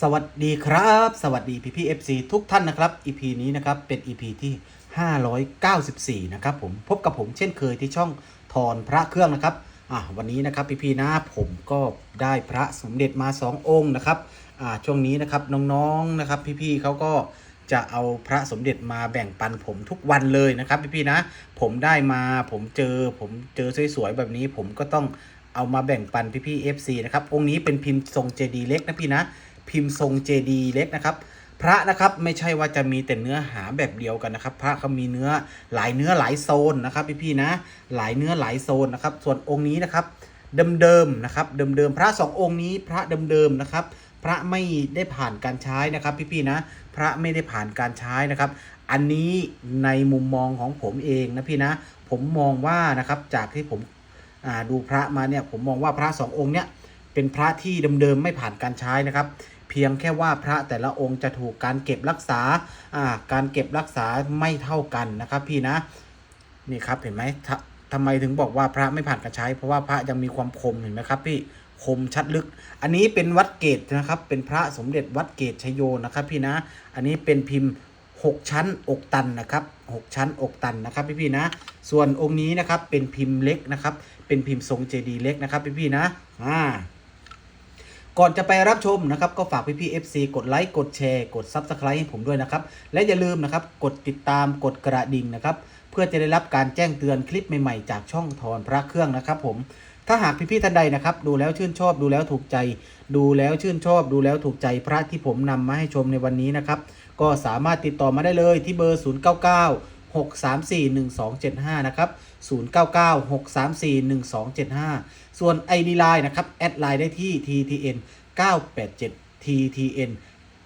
สวัสดีครับ สวัสดีพี่พี่เอฟซีทุกท่านนะครับ EP นี้นะครับเป็น EP ที่ 594 นะครับผมพบกับผมเช่นเคยที่ช่องทอนพระเครื่องนะครับอะวันนี้นะครับพี่พี่นะผมก็ได้พระสมเด็จมา 2 องค์นะครับอ่าช่วงนี้นะครับน้องๆนะครับ พี่พี่เขาก็จะเอาพระสมเด็จมาแบ่งปันผมทุกวันเลยนะครับ พี่พี่นะ ผมได้มาผมเจอผมเจอสวยๆแบบนี้ผมก็ต้องเอามาแบ่งปันพี่พี่ๆ FC นะครับองค์นี้เป็นพิมพ์ทรงเจดีเล็กนะพี่นะ พิมพ์ทรงเจดีเล็กนะครับ พระนะครับไม่ใช่ว่าจะมีแต่เนื้อหาแบบเดียวกันนะครับ พระเขามีเนื้อหลายเนื้อหลายโซนนะครับพี่ๆนะ หลายเนื้อหลายโซนนะครับ ส่วนองค์นี้นะครับเดิมๆนะครับเดิมๆพระสององค์นี้พระเดิมๆนะครับพระไม่ได้ผ่านการใช้นะครับพี่ๆนะ พระไม่ได้ผ่านการใช้นะครับ อันนี้ในมุมมองของผมเองนะพี่นะ ผมมองว่านะครับจากที่ผมดูพระมาเนี่ยผมมองว่าพระสององค์เนี่ยเป็นพระที่เดิมๆไม่ผ่านการใช้นะครับ พียงแค่ว่าพระแต่ละองค์จะถูกการเก็บรักษาการเก็บรักษาไม่เท่ากันนะครับ พี่นะนี่ครับเห็นไหมทำไมถึงบอกว่าพระไม่ผ่านการใช้ เพราะว่าพระยังมีความคมเห็นไหมครับ พี่คมชัดลึก อันนี้เป็นวัดเกตนะครับ เป็นพระสมเด็จวัดเกตชยโยนะครับ พี่นะ อันนี้เป็นพิมพ์ 6 ชั้นอกตันนะครับ6ชั้นอกตันนะครับพี่พี่ๆนะ ส่วนองค์นี้นะครับเป็นพิมพ์เล็กนะครับ เป็นพิมพ์ทรงเจดีเล็กนะครับพี่พี่ๆนะอ่า ก่อนจะไปรับชมนะครับก็ฝากพี่พี่ๆ FC กดไลค์กดแชร์กด Subscribe ให้ผมด้วยนะครับ และอย่าลืมนะครับกดติดตามกดกระดิ่งนะครับ เพื่อจะได้รับการแจ้งเตือนคลิปใหม่ๆ จากช่องทอนพระเครื่องนะครับ ผมถ้าหากพี่ๆท่านใดนะครับดูแล้วชื่นชอบดูแล้วถูกใจ ดูแล้วชื่นชอบดูแล้วถูกใจพระที่ผมนำมาให้ชมในวันนี้นะครับก็สามารถติดต่อมาได้เลยที่เบอร์ 099 634 1275 นะครับ 099 634 1275 ส่วน ID Line นะครับแอดไลน์ได้ที่ TTN 987 TTN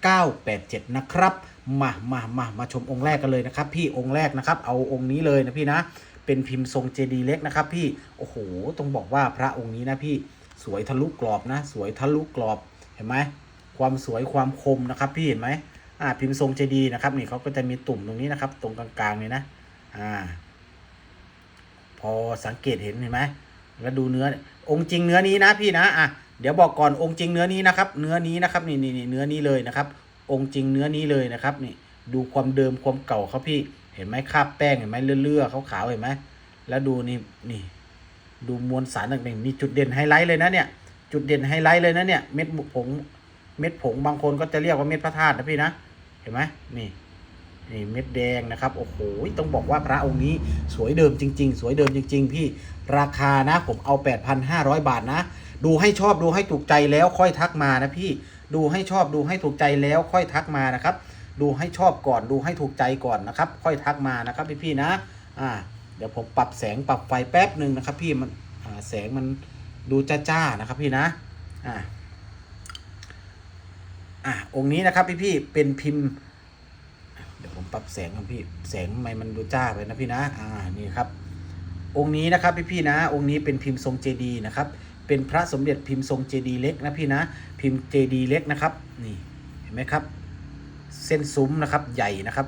987 นะครับ มามามามาชมองค์แรกกันเลยนะครับ พี่องค์แรกนะครับ เอาองค์นี้เลยนะพี่นะ เป็นพิมพ์ทรงเจดีเล็กนะครับ พี่ โอ้โห ต้องบอกว่าพระองค์นี้นะพี่ สวยทะลุกรอบนะ สวยทะลุกรอบ เห็นไหม ความสวยความคมนะครับ พี่เห็นไหมอ่า พิมพ์ทรงเจดีนะครับ นี่เขาก็จะมีตุ่มตรงนี้นะครับ ตรงกลางๆเนี่ยนะ อ่า พอสังเกตเห็นเห็นไหม แล้วดูเนื้อองค์จริงเนื้อนี้นะพี่นะอะเดี๋ยวบอกก่อนองค์จริงเนื้อนี้นะครับ เนื้อนี้นะครับนี่นี่เนื้อนี้เลยนะครับ องค์จริงเนื้อนี้เลยนะครับนี่ดูความเดิมความเก่าเขาพี่ เห็นไหมคราบแป้งเห็นไหมเลื่อๆขาวๆเห็นไหมแล้วดูนี่นี่ ดูมวลสารต่างๆนี่จุดเด่นไฮไลท์เลยนะเนี่ย จุดเด่นไฮไลท์เลยนะเนี่ย เม็ดผงเม็ดผงบางคนก็จะเรียกว่าเม็ดพระธาตุนะพี่นะ เห็นไหมนี่ นี่เม็ดแดงนะครับโอ้โหต้องบอกว่าพระองค์นี้สวยเดิมจริง ๆ สวยเดิมจริง ๆ พี่ราคานะผมเอา 8,500 บาทนะ ดูให้ชอบดูให้ถูกใจแล้วค่อยทักมานะพี่ดูให้ชอบดูให้ถูกใจแล้วค่อยทักมานะครับ ดูให้ชอบก่อนดูให้ถูกใจก่อนนะครับ ค่อยทักมานะครับพี่ๆนะอ่าเดี๋ยวผมปรับแสงปรับไฟแป๊บหนึ่งนะครับ พี่มันแสงมันดูจ้าๆนะครับพี่นะอ่าอะองค์นี้นะครับพี่ๆเป็นพิมพ์เดี๋ยวผม ปรับแสงครับพี่แสงทำไมมันดูจ้าไปนะพี่นะอ่านี่ครับ องค์นี้นะครับพี่ๆนะ องค์นี้เป็นพิมพ์ทรงเจดีนะครับ เป็นพระสมเด็จพิมพ์ทรงเจดีเล็กนะพี่นะ พิมพ์เจดีเล็กนะครับ นี่เห็นไหมครับ เส้นซุ้มนะครับใหญ่นะครับ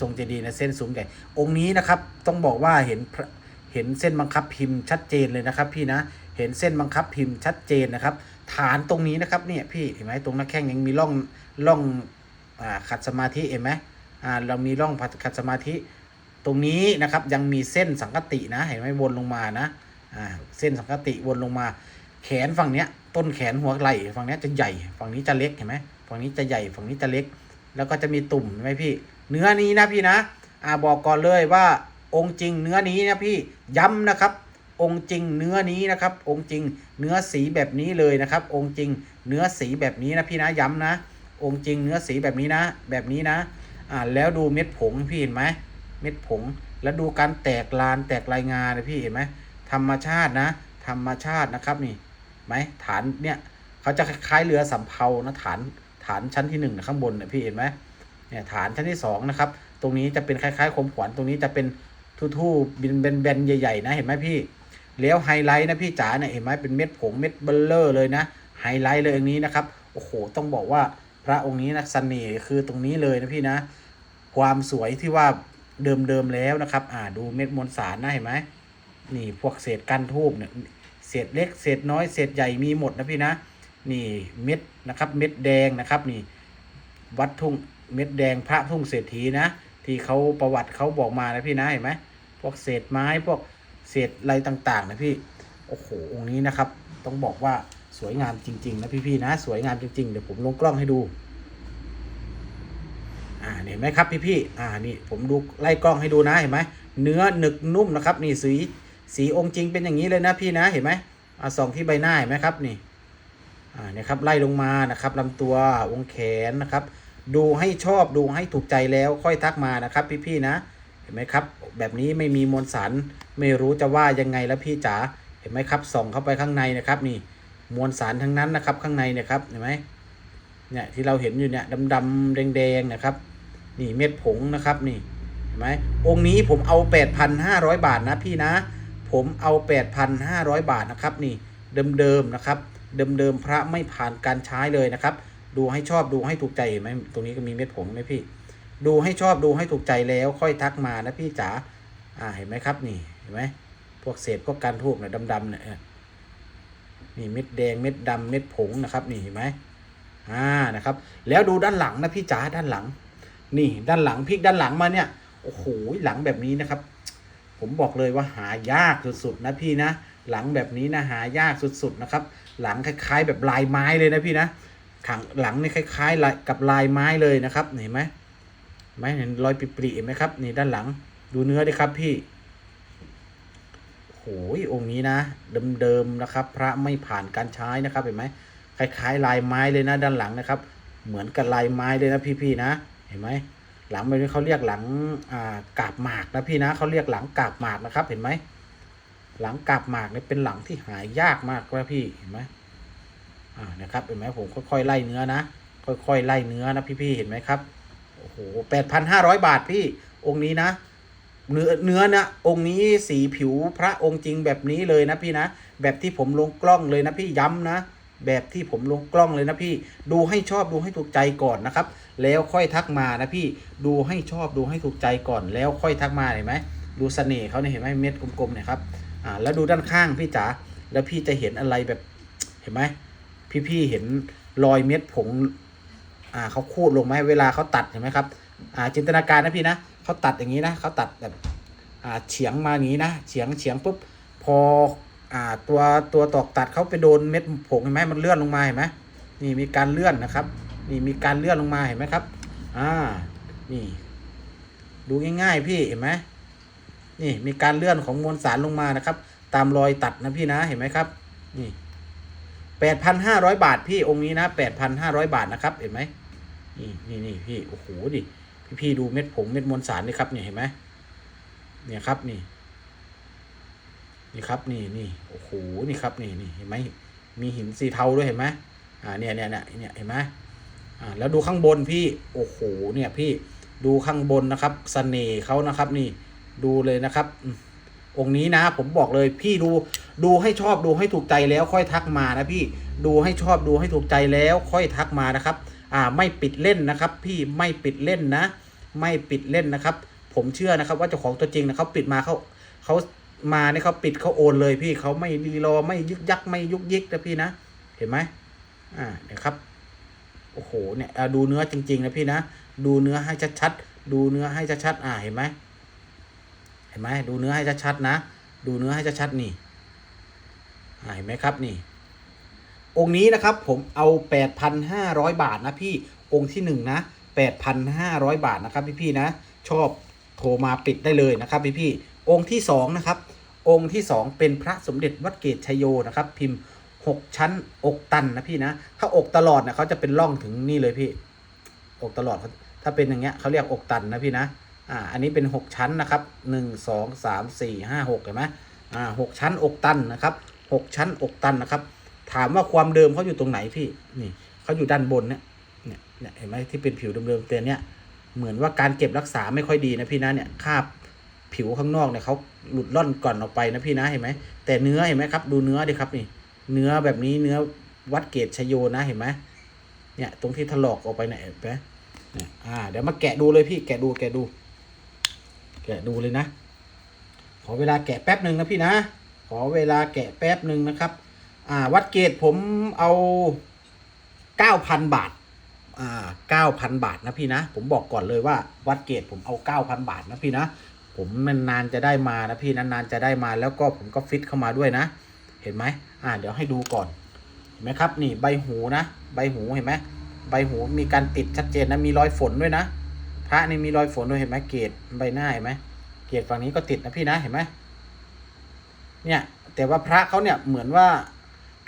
ทรงเจดีนะเส้นซุ้มใหญ่ องค์นี้นะครับต้องบอกว่าเห็นพระเห็นเส้นบังคับพิมพ์ชัดเจนเลยนะครับ พี่นะเห็นเส้นบังคับพิมพ์ชัดเจนนะครับ ฐานตรงนี้นะครับเนี่ยพี่เห็นไหมตรงหน้าแข้งยังมีร่องร่องอ่าขัดสมาธิเห็นไหม เรามีร่องผัสขัดสมาธิ ตรงนี้นะครับยังมีเส้นสังกตินะเห็นไหมวนลงมานะเส้นสังกติวนลงมา แขนฝั่งเนี้ยต้นแขนหัวไหล่ฝั่งเนี้ยจะใหญ่ ฝั่งนี้จะเล็กเห็นไหมฝั่งนี้จะใหญ่ฝั่งนี้จะเล็ก แล้วก็จะมีตุ่มไหมพี่ เนื้อนี้นะพี่นะอ่าบอกก่อนเลยว่าองค์จริงเนื้อนี้นะพี่ย้ำนะครับ องค์จริงเนื้อนี้นะครับ องค์จริงเนื้อสีแบบนี้เลยนะครับ องค์จริงเนื้อสีแบบนี้นะพี่นะย้ำนะ องค์จริงเนื้อสีแบบนี้นะ แบบนี้นะ อ่าแล้วดูเม็ดผงพี่เห็นไหมเม็ดผง แล้วดูการแตกลานแตกลายงาเลยพี่เห็นไหมธรรมชาตินะ ธรรมชาตินะครับนี่ไหมฐานเนี่ยเขาจะคล้ายๆเรือสำเภานะฐานฐานชั้นที่หนึ่งข้างบนเนี่ยพี่เห็นไหมเนี่ยฐานชั้นที่สองนะครับตรงนี้จะเป็นคล้ายๆคมขวัญตรงนี้จะเป็นทู่ๆบินแบนๆใหญ่ๆนะเห็นไหมพี่แล้วไฮไลท์นะพี่จ๋าเนี่ยเห็นไหมเป็นเม็ดผงเม็ดเบลเลอร์เลยนะไฮไลท์เลยองค์นี้นะครับโอ้โหต้องบอกว่าพระองค์นี้นะเสน่ห์คือตรงนี้เลยนะพี่นะ ความสวยที่ว่าเดิมๆแล้วนะครับ อ่าดูเม็ดมวลสารนะเห็นไหมนี่พวกเศษก้านทูบเนี่ยเศษเล็กเศษน้อยเศษใหญ่มีหมดนะพี่นะ นี่เม็ดนะครับเม็ดแดงนะครับนี่วัดทุ่งเม็ดแดงพระทุ่งเศรษฐีนะ ที่เขาประวัติเขาบอกมานะพี่นะเห็นไหมพวกเศษไม้พวกเศษอะไรต่าง ๆ นะพี่โอ้โหองค์นี้นะครับ ต้องบอกว่าสวยงามจริง ๆ นะพี่ๆนะ สวยงามจริง ๆ เดี๋ยวผมลงกล้องให้ดู เห็นไหมครับพี่ๆอ่านี่ผมดูไล่กล้องให้ดูนะเห็นไหมเนื้อหนึกนุ่มนะครับ นี่สีสีองค์จริงเป็นอย่างนี้เลยนะพี่นะเห็นไหมอ่าส่องที่ใบหน้าเห็นไหมครับนี่อ่าเนี่ยครับไล่ลงมานะครับลำตัววงแขนนะครับ ดูให้ชอบดูให้ถูกใจแล้วค่อยทักมานะครับ พี่ๆนะ เห็นไหมครับ แบบนี้ไม่มีมวลสารไม่รู้จะว่ายังไงแล้วพี่จ๋าเห็นไหมครับส่องเข้าไปข้างในนะครับนี่มวลสารทั้งนั้นนะครับ ข้างในเนี่ยครับเห็นไหมเนี่ยที่เราเห็นอยู่เนี่ยดำๆแดงๆนะครับ นี่เม็ดผงนะครับนี่เห็นไหมองค์นี้ผมเอา 8,500 บาทนะพี่นะ ผมเอา 8,500 บาทนะครับนี่เดิมๆนะครับ เดิมๆพระไม่ผ่านการใช้เลยนะครับ ดูให้ชอบดูให้ถูกใจเห็นไหมตรงนี้ก็มีเม็ดผงไหมพี่ ดูให้ชอบดูให้ถูกใจแล้วค่อยทักมานะพี่จ๋าอ่าเห็นไหมครับนี่เห็นไหมพวกเศษพวกการทูบเนี่ยดำๆเนี่ยนี่เม็ดแดงเม็ดดำเม็ดผงนะครับนี่เห็นไหมอ่านะครับ แล้วดูด้านหลังนะพี่จ๋าด้านหลัง นี่ด้านหลังพลิกด้านหลังมาเนี่ยโอ้โหหลังแบบนี้นะครับ ผมบอกเลยว่าหายากสุดๆนะพี่นะ หลังแบบนี้นะหายากสุดๆนะครับ หลังคล้าย ๆ แบบลายไม้เลยนะพี่นะขังหลังนี่คล้ายๆลายกับลายไม้เลยนะครับเห็นไหมไหมเห็นรอยปริๆเห็นไหมครับนี่ด้านหลังดูเนื้อดิครับพี่โอ้ยองค์นี้นะ เดิมๆนะครับ พระไม่ผ่านการใช้นะครับเห็นไหมคล้ายๆ ลายไม้เลยนะด้านหลังนะครับ เหมือนกับลายไม้เลยนะพี่ๆนะ เห็นไหมหลังแบบนี้เขาเรียกหลังอ่ากาบหมากนะพี่นะเขาเรียกหลังกาบหมากนะครับ เห็นไหมหลังกาบหมากเนี่ยเป็นหลังที่หายยากมากนะพี่เห็นไหมอ่านะครับเห็นไหมผมค่อยๆไล่เนื้อนะค่อยๆไล่เนื้อนะพี่ๆเห็นไหมครับโอ้โหแปดพันห้าร้อยบาทพี่องค์นี้นะ เนื้อเนื้อนะองค์นี้สีผิวพระองค์จริงแบบนี้เลยนะพี่นะแบบที่ผมลงกล้องเลยนะพี่ย้ำนะ แบบที่ผมลงกล้องเลยนะพี่ดูให้ชอบดูให้ถูกใจก่อนนะครับ แล้วค่อยทักมานะพี่ดูให้ชอบดูให้ถูกใจก่อนแล้วค่อยทักมาเห็นไหมดูเสน่ห์เขาเนี่ยเห็นไหมเม็ดกลมๆเนี่ยครับอ่าแล้วดูด้านข้างพี่จ๋าแล้วพี่จะเห็นอะไรแบบเห็นไหมพี่ๆเห็นรอยเม็ดผงอ่าเขาคูดลงไหมเวลาเขาตัดเห็นไหมครับอ่าจินตนาการนะพี่นะเขาตัดอย่างนี้นะเขาตัดแบบอ่าเฉียงมาอย่างนี้นะเฉียงเฉียงปุ๊บพออ่าตัวตัวตอกตัดเขาไปโดนเม็ดผงเห็นไหมมันเลื่อนลงมาเห็นไหมนี่มีการเลื่อนนะครับ นี่มีการเลื่อนลงมาเห็นไหมครับ อ่า นี่ ดูง่ายๆพี่เห็นไหมนี่มีการเลื่อนของมวลสารลงมานะครับ ตามรอยตัดนะพี่นะเห็นไหมครับ นี่แปดพันห้าร้อยบาทพี่องค์นี้นะแปดพันห้าร้อยบาทนะครับ เห็นไหมนี่นี่นี่พี่โอ้โหดิพี่พี่ดูเม็ดผงเม็ดมวลสารนี่ครับเนี่ยเห็นไหมเนี่ยครับนี่ นี่ครับนี่นี่โอ้โหนี่ครับนี่นี่เห็นไหมมีหินสีเทาด้วยเห็นไหมอ่าเนี่ยเนี่ยเนี่ยเนี่ยเห็นไหม อ่าแล้วดูข้างบนพี่โอ้โหเนี่ยพี่ดูข้างบนนะครับสเสน่ห์เขานะครับนี่ดูเลยนะครับ องค์นี้นะ ผมบอกเลยพี่ดูดูให้ชอบดูให้ถูกใจแล้วค่อยทักมานะพี่ดูให้ชอบดูให้ถูกใจแล้วค่อยทักมานะครับ อ่าไม่ปิดเล่นนะครับ พี่ไม่ปิดเล่นนะ ไม่ปิดเล่นนะครับ ผมเชื่อนะครับ ว่าเจ้าของตัวจริงนะเขาปิดมาเขาเขามาเนี่ยเขาปิดเขาโอนเลยพี่เขาไม่รีรอไม่ยึกยักไม่ยุกยิกนะพี่นะ เห็นไหมอ่าเดี๋ยวครับ โอ้โหเนี่ยดูเนื้อจริง ๆ นะพี่นะ ดูเนื้อให้ชัดๆดูเนื้อให้ชัดๆอ่าเห็นไหมเห็นไหมดูเนื้อให้ชัดๆนะ ดูเนื้อให้ชัดๆนี่เห็นไหมครับนี่ องค์นี้นะครับผมเอา 8,500 บาทนะพี่องค์ที่หนึ่งนะ 8,500 บาทนะครับพี่ๆนะ ชอบโทรมาปิดได้เลยนะครับพี่ๆองค์ที่สองนะครับ องค์ที่สองเป็นพระสมเด็จวัดเกตชยโยนะครับ พิมพ์ หกชั้นอกตันนะพี่นะ ถ้าอกตลอดเนี่ยเขาจะเป็นร่องถึงนี่เลยพี่ อกตลอด ถ้าเป็นอย่างเงี้ยเขาเรียกอกตันนะพี่นะ อ่า อันนี้เป็นหกชั้นนะครับหนึ่งสองสามสี่ห้าหกเห็นไหมอ่าหกชั้นอกตันนะครับหกชั้นอกตันนะครับ ถามว่าความเดิมเขาอยู่ตรงไหนพี่ นี่เขาอยู่ด้านบนเนี่ย เนี่ยเนี่ยเห็นไหมที่เป็นผิวเดิมๆเตือนเนี่ย เหมือนว่าการเก็บรักษาไม่ค่อยดีนะพี่นะเนี่ยคราบผิวข้างนอกเนี่ยเขาหลุดล่อนก่อนออกไปนะพี่นะเห็นไหมแต่เนื้อเห็นไหมครับ ดูเนื้อดิครับนี่ เนื้อแบบนี้เนื้อวัดเกตชโยนะเห็นไหมเนี่ยตรงที่ถลอกออกไปเนี่ยเห็นไหมเนี่ยอ่าเดี๋ยวมาแกะดูเลยพี่แกะดูแกะดู แกะดูเลยนะ ขอเวลาแกะแป๊บหนึ่งนะพี่นะขอเวลาแกะแป๊บหนึ่งนะครับ อ่า วัดเกตผมเอา9,000บาท อ่า9,000บาทนะพี่นะ ผมบอกก่อนเลยว่า วัดเกตผมเอา9,000บาทนะพี่นะ ผมนานๆจะได้มานะพี่นานๆจะได้มาแล้วก็ผมก็ฟิตเข้ามาด้วยนะ เห็นไหมอ่าเดี๋ยวให้ดูก่อนเห็นไหมครับ นี่ใบหูนะ ใบหูเห็นไหมใบหูมีการติดชัดเจนนะมีรอยฝนด้วยนะ พระนี่มีรอยฝนด้วยเห็นไหมเกตใบหน้าเห็นไหมเกตฝั่งนี้ก็ติดนะพี่นะเห็นไหมเนี่ยแต่ว่าพระเขาเนี่ยเหมือนว่า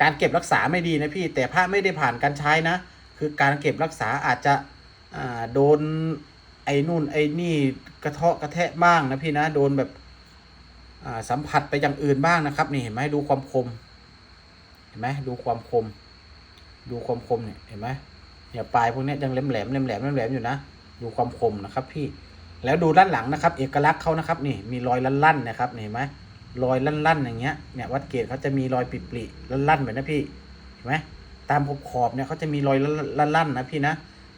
การเก็บรักษาไม่ดีนะพี่ แต่พระไม่ได้ผ่านการใช้นะ คือการเก็บรักษาอาจจะอ่าโดนไอ้นู่นไอ้นี่กระเทาะกระแทะบ้างนะพี่นะ โดนแบบ สัมผัสไปอย่างอื่นบ้างนะครับ นี่เห็นไหมดูความคม เห็นไหมดูความคม ดูความคมเนี่ยเห็นไหมเนี่ยปลายพวกนี้ยังแหลมแหลมแหลมแหลมแหลมอยู่นะดูความคมนะครับ พี่แล้วดูด้านหลังนะครับ เอกลักษณ์เขานะครับ นี่มีรอยลั่นๆนะครับนี่เห็นไหมรอยลั่นๆอย่างเงี้ยเนี่ยวัดเกตเขาจะมีรอยปริๆลั่นๆแบบนะพี่เห็นไหมตามขอบขอบเนี่ยเขาจะมีรอยลั่นๆนะพี่นะ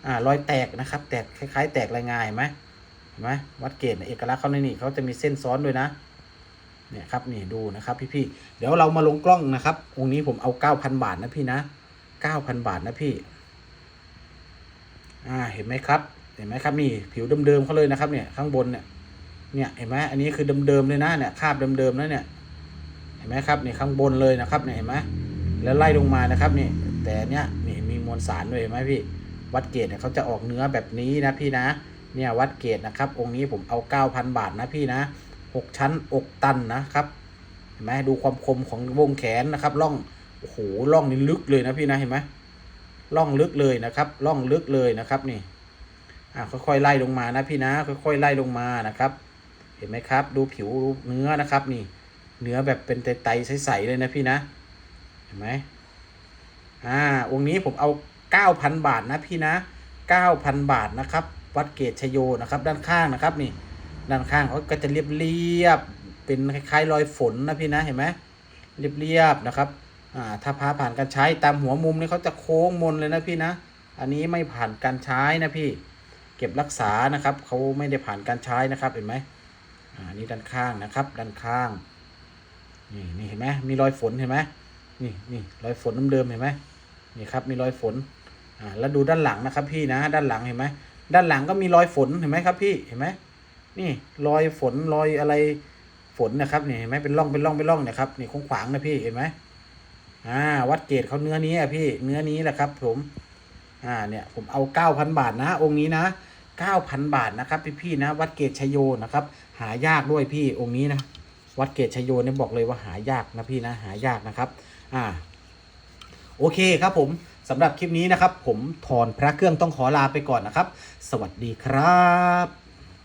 อ่ารอยแตกนะครับ แตกคล้าย ๆ แตกลายงายเห็นไหมเห็นไหมวัดเกตเอกลักษณ์เขาในนี่เขาจะมีเส้นซ้อนด้วยนะ เนี่ยครับนี่ดูนะครับพี่ๆเดี๋ยวเรามาลงกล้องนะครับ องค์นี้ผมเอาเก้าพันบาทนะพี่นะเก้าพันบาทนะพี่อ่าเห็นไหมครับ เห็นไหมครับนี่ผิวเดิมๆเขาเลยนะครับ เนี่ยข้างบนเนี่ยเนี่ยเห็นไหมอันนี้คือเดิมๆเลยนะเนี่ยคาบเดิมๆแล้วเนี่ยเห็นไหมครับนี่ข้างบนเลยนะครับเนี่ยเห็นไหมแล้วไล่ลงมานะครับนี่แต่เนี้ยนี่มีมวลสารด้วยเห็นไหมพี่ วัดเกตเนี่ยเขาจะออกเนื้อแบบนี้นะพี่นะ เนี่ยวัดเกตนะครับ องค์นี้ผมเอาเก้าพันบาทนะพี่นะ กชั้นอกตันนะครับ เห็นไหมดูความคมของวงแขนนะครับร่องโอ้โหร่องนี่ลึกเลยนะพี่นะเห็นไหมร่องลึกเลยนะครับร่องลึกเลยนะครับนี่อ่าค่อยๆไล่ลงมานะพี่นะ ค่อยๆไล่ลงมานะครับ เห็นไหมครับ ดูผิวเนื้อนะครับนี่ เนื้อแบบเป็นไตๆใสๆเลยนะพี่นะ เห็นไหมอ่าองค์นี้ผมเอาเก้าพันบาทนะพี่นะเก้าพันบาทนะครับ วัดเกตชโยนะครับ ด้านข้างนะครับนี่ ด้านข้างเขาก็จะเรียบเรียบเป็นคล้ายๆรอยฝนนะพี่นะเห็นไหมเรียบเรียบนะครับอ่าถ้าพาผ่านการใช้ตามหัวมุมนี่เขาจะโค้งมนเลยนะพี่นะ อันนี้ไม่ผ่านการใช้นะพี่ เก็บรักษานะครับเขาไม่ได้ผ่านการใช้นะครับเห็นไหมอ่านี่ด้านข้างนะครับ ด้านข้างนี่นี่เห็นไหมมีรอยฝนเห็นไหมนี่นี่รอยฝนเดิมเห็นไหมนี่ครับมีรอยฝนอ่าแล้วดูด้านหลังนะครับพี่นะ ด้านหลังเห็นไหมด้านหลังก็มีรอยฝนเห็นไหมครับพี่เห็นไหม นี่รอยฝนรอยอะไรฝนนะครับนี่เห็นไหมเป็นร่องเป็นร่องเป็นร่องนะครับนี่คงขวางนะพี่เห็นไหมอ่าวัดเกตเขาเนื้อนี้อะพี่เนื้อนี้แหละครับ ผม อ่าเนี่ยผมเอาเก้าพันบาทนะ องค์นี้นะเก้าพันบาทนะครับ พี่พี่ๆนะ วัดเกตชโยนะครับ หายากด้วยพี่องค์นี้นะวัดเกตชโยเนี่ยบอกเลยว่าหายากนะพี่นะหายากนะครับ อ่า โอเคครับผมสำหรับคลิปนี้นะครับ ผมถอนพระเครื่องต้องขอลาไปก่อนนะครับ สวัสดีครับ